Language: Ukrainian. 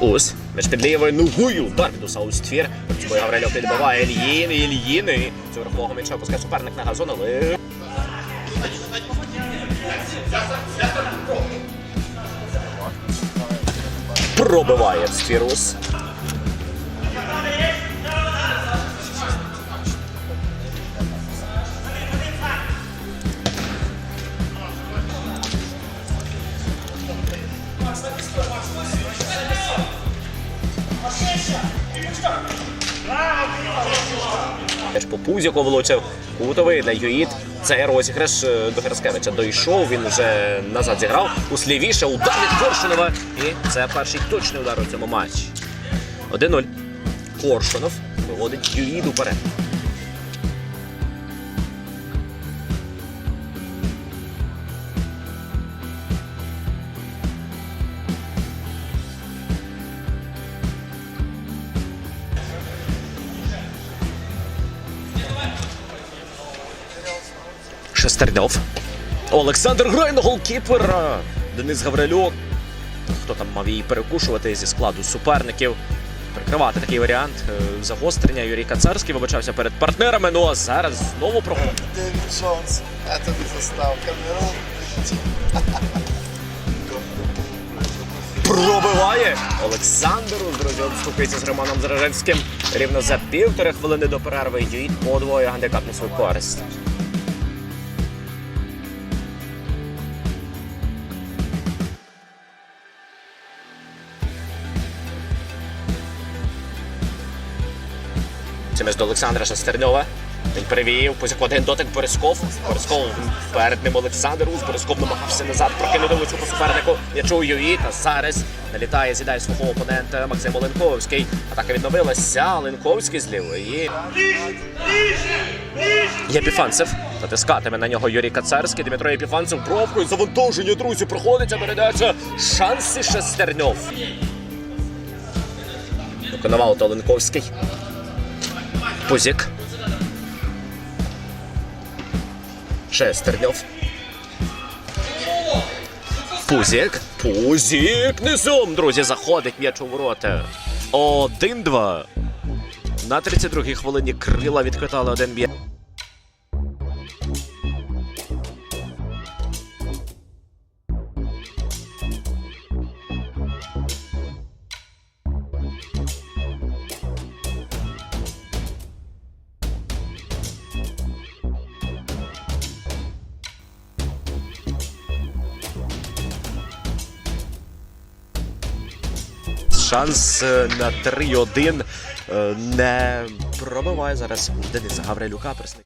Ус. Між під лівою ногою. Удар від уса у ствір. Цьому Гаврильов підбиває Ільїн. Ільїни. Цього верхового м'яча пускає суперник на газон, але... Пробиває в ствір якого влучив. Кутовий для Юїд. Цей розіграш е, до Герскевича дойшов. Він вже назад зіграв. Услівіше удар від Коршунова. І це перший точний удар у цьому матчі. 1-0. Коршунов виводить Юїд уперед. Шестерньов. Олександр грає на голкіпера. Денис Гаврилюк. Хто там мав її перекушувати зі складу суперників? Прикривати такий варіант. Е, Загострення Юрій Кацарський вибачався перед партнерами. Ну а зараз знову про Дэвид Джонс. Это не застав. Камерун. пробиває. Олександр друзі, обступиться з Романом Заражевським. Рівно за півтори хвилини до перерви Юїд подвоє гандикап на свою користь. Це між до Олександра Шестерньова. Він перевів, позяк один дотик Борисков. Борисков перед ним Олександр Ус. Борисков намагався назад прокинути лучу по супернику. Ячув Юїт, а зараз налітає, з'їдає свого опонента Максим Оленковський. Атака відновилася. Оленковський з лівої. Єпіфанцев. Натискатиме на нього Юрій Кацарський. Дмитро Єпіфанцев пробкою. Завантаження, друзі, проходиться передача. Шанси Шестерньов. Виконував Оленковський. Пузік. Шестерньов. Пузік. Пузік низом, друзі, заходить м'яч у ворота. Один-два. На 32-й хвилині крила відкритали один б'є. Шанс е, на 3-1 е, не пробиває зараз Дениса Гаврилюка.